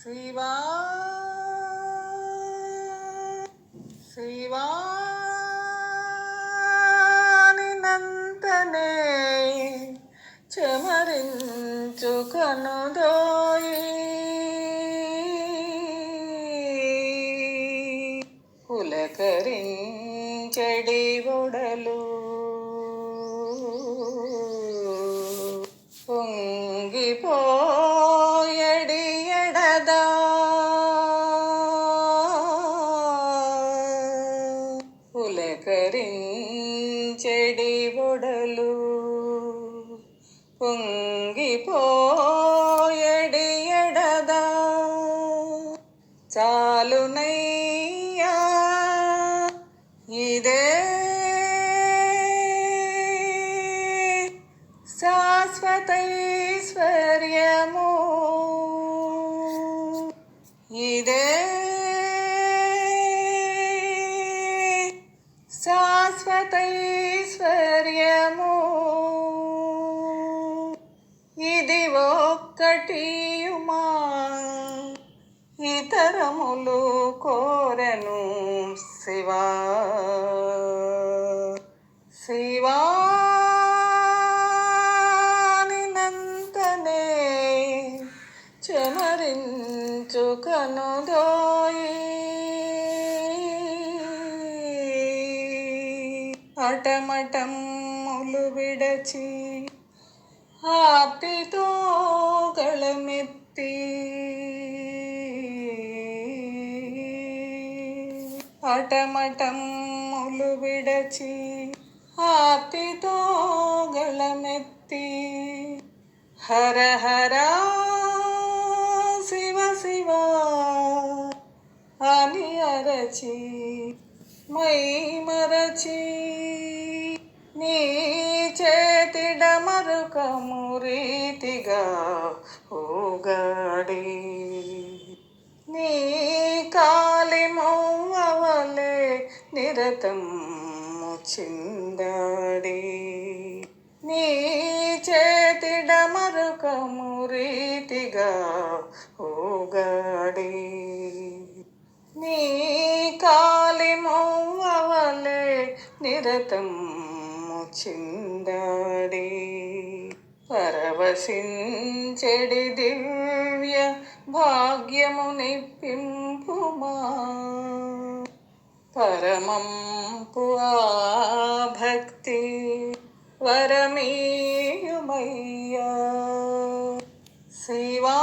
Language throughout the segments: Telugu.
శివా శివా నంతనే చెమరించు కనుదోయి పులకరించడి ఒడలు పొంగిపో పులకరించెడి ఒడలు. పొంగిపోయడి ఎడదా. చాలునయ్యా ఇదే శాశ్వతైశ్వర్యము శాశ్వతైశ్వర్యము ఇది ఒక్కటియుమా? ఇతరములు కోరను శివా. శివా నంతనే చెమరించు కనుదోయి. అటమటములు విడచి ఆప్తితో గళమెత్తి అటమటములు విడచి ఆప్తితో గళమెత్తి హర హర శివ శివ అని అరచి మై మరచి చేతిడ మరుకము రీతిగా ఊగాడి. నీ కాలి మౌవలే నిరతం చిందాడి నీ చేతిడ మరుకము రీతిగా ఊగాడి. నీ కాలి మౌవలే నిరతం చిందాడే పరవశించెడి దివ్య భాగ్యము నిప్పింపుమా పరమంపు ఆ భక్తి వరమీయుమయ్యా శివా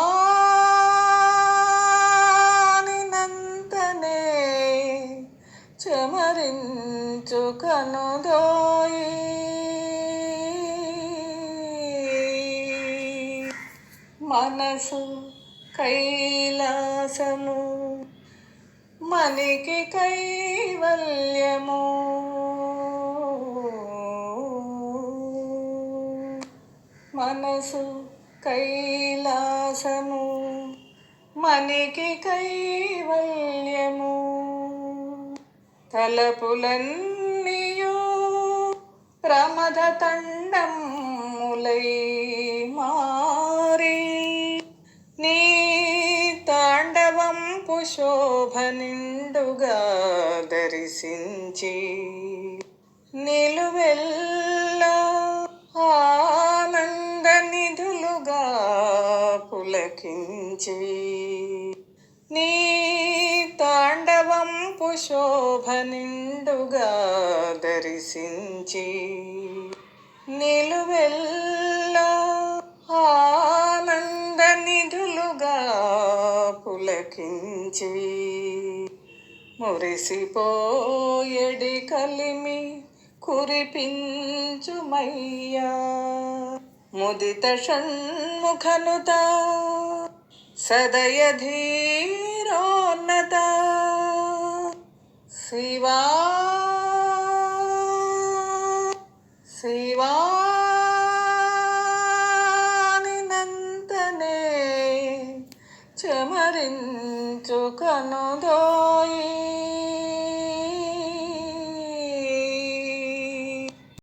చెమరించు కనుదోయి. మనసు కైలాసము మనికి కైవల్యము. మనసు కైలాసము మనికి కైవల్యము. తలపులన్నీయు ప్రమద తండములై మారి నీ తాండవం శోభ నిండుగా దర్శించి నిలువెల్ల ఆనంద నిధులుగా పులకించి నీ తాండవంపు శోభ నిండుగా దర్శించి నిలువెల్లో ఆనంద నిధులుగా పులకించి మురిసిపోయడి కలిమి కురిపించుమయ్యా. ముదిత షణ్ముఖనుత సదయధీరోన్నత శివా శివా నంతనే చెమరించు కనుదో